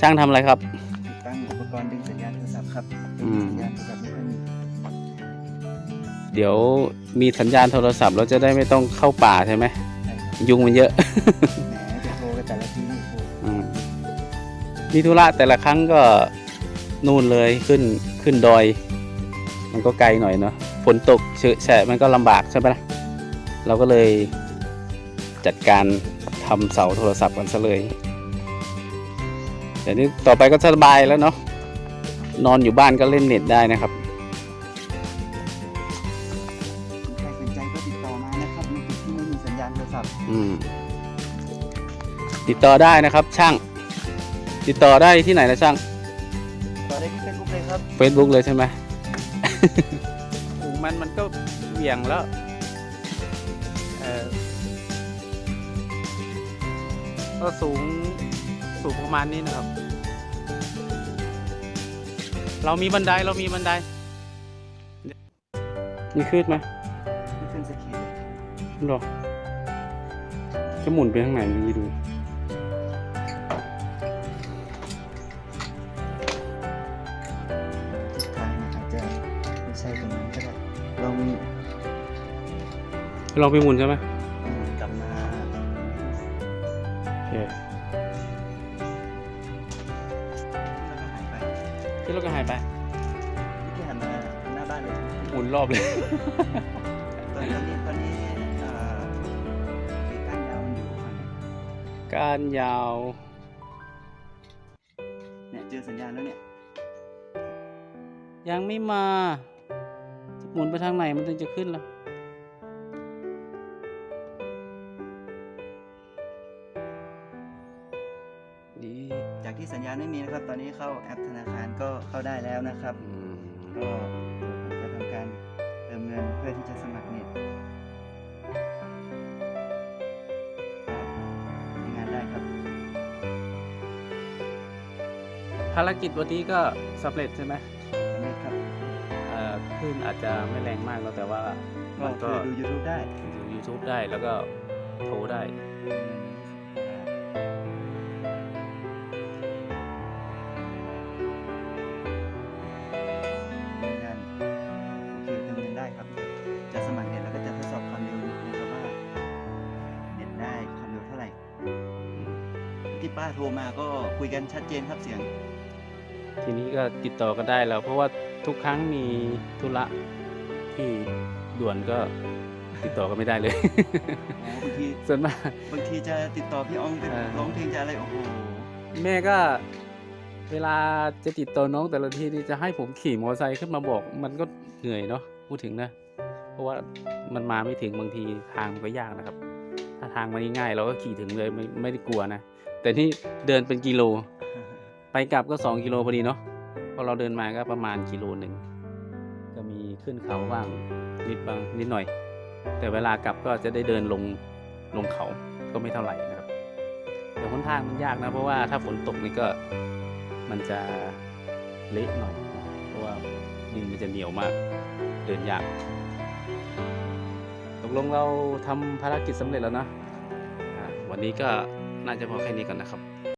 ช่างทำอะไรครับ ติดตั้งอุปกรณ์ดึงสัญญาณโทรศัพท์ครับอืม สัญญาณโทรศัพท์ไม่ค่อยมีเดี๋ยวมีสัญญาณโทรศัพท์เราจะได้ไม่ต้องเข้าป่าใช่ไหมใช่ครับยุงมันเยอะแหมจะโทรกันแต่ละทีนี่โอ้โหอืมมีธุระแต่ละครั้งก็นู่นเลยขึ้นขึ้นดอย มันก็ไกลหน่อยเนาะฝนตกเฉอะแฉะมันก็ลำบากใช่ไหมล่ะเราก็เลยจัดการทำเสาโทรศัพท์กันซะเลย เดี๋ยวนี้ต่อไปก็สบายแล้วเนาะนอนอยู่บ้านก็เล่นเน็ตได้นะครับใครสนใจก็ติดต่อมานะครับในจุดที่ไม่มีสัญญาณโทรศัพท์อืมติดต่อได้นะครับ ช่าง ติดต่อได้ที่ไหนนะช่างต่อได้ที่เฟซบุ๊กเลยครับ Facebook เลยใช่ไหมหูมันมันก็เหวี่ยงแล้วเออก็สูง สูงประมาณนี้นะครับ เรามีบันไดเรามีบันไดมีขึ้นไหมไม่ขึ้นสกีเลยหรอจะหมุนไปทางไหนมีดูทิศทางเนี่ยอาจจะไม่ใช่ตรงนั้นก็ได้ลองลองไปหมุนใช่ไหมเอ่อกลับมาโอเค ที่เราก็หายไปที่หันมาหน้าบ้านเลยหมุนรอบเลย ตอนนี้ตอนนี้เอ่อไอ้ก้านยาวมันอยู่ข้างในการยาว เนี่ยเจอสัญญาณแล้วเนี่ยยังไม่มาจะหมุนไปทางไหนมันถึงจะขึ้นล่ะดี จากที่สัญญาณไม่มีนะครับ ตอนนี้เข้าแอปธนาคารก็เข้าได้แล้วนะครับอืมก็ผมจะทำการเติมเงินเพื่อที่จะสมัครเน็ตก็ใช้งานได้ครับ ภารกิจวันนี้ก็สำเร็จใช่ไหมสำเร็จครับเอ่อคลื่นอาจจะไม่แรงมากแล้วแต่ว่าก็มันคืก็อดู YouTube ได้ ดู YouTube ได้แล้วก็โทรได้ง ป้าโทรมาก็คุยกันชัดเจนครับเสียง ทีนี้ก็ติดต่อกันได้แล้ว เพราะว่าทุกครั้งมีธุระที่ด่วนก็ติดต่อกันไม่ได้เลยโอ้บางทีส่วนมาก บางทีจะติดต่อพี่อองไปเออ ร้องเพลงจะอะไรโอ้โหแม่ก็เวลาจะติดต่อน้องแต่ละทีนี่จะให้ผมขี่มอเตอร์ไซค์ขึ้นมาบอก มันก็เหนื่อยเนาะพูดถึงนะ เพราะว่ามันมาไม่ถึงบางทีทางมันก็ยากนะครับ ถ้าทางมันง่ายๆเราก็ขี่ถึงเลยไม่ไม่ได้กลัวนะ แต่นี่เดินเป็นกิโล ไปกลับก็สองกิโลพอดีเนาะพอเราเดินมาก็ประมาณกิโลหนึ่งก็มีขึ้นเขาบ้างนิดบางนิดหน่อย แต่เวลากลับก็จะได้เดินลงลงเขาก็ไม่เท่าไหร่นะครับ แต่หนทางมันยากนะเพราะว่าถ้าฝนตกนี่ก็มันจะเละหน่อย เพราะว่าดินมันจะเหนียวมากเดินยากตกลงเราทำภารกิจสำเร็จแล้วนะวันนี้ก็ น่าจะพอแค่นี้ก่อนนะครับ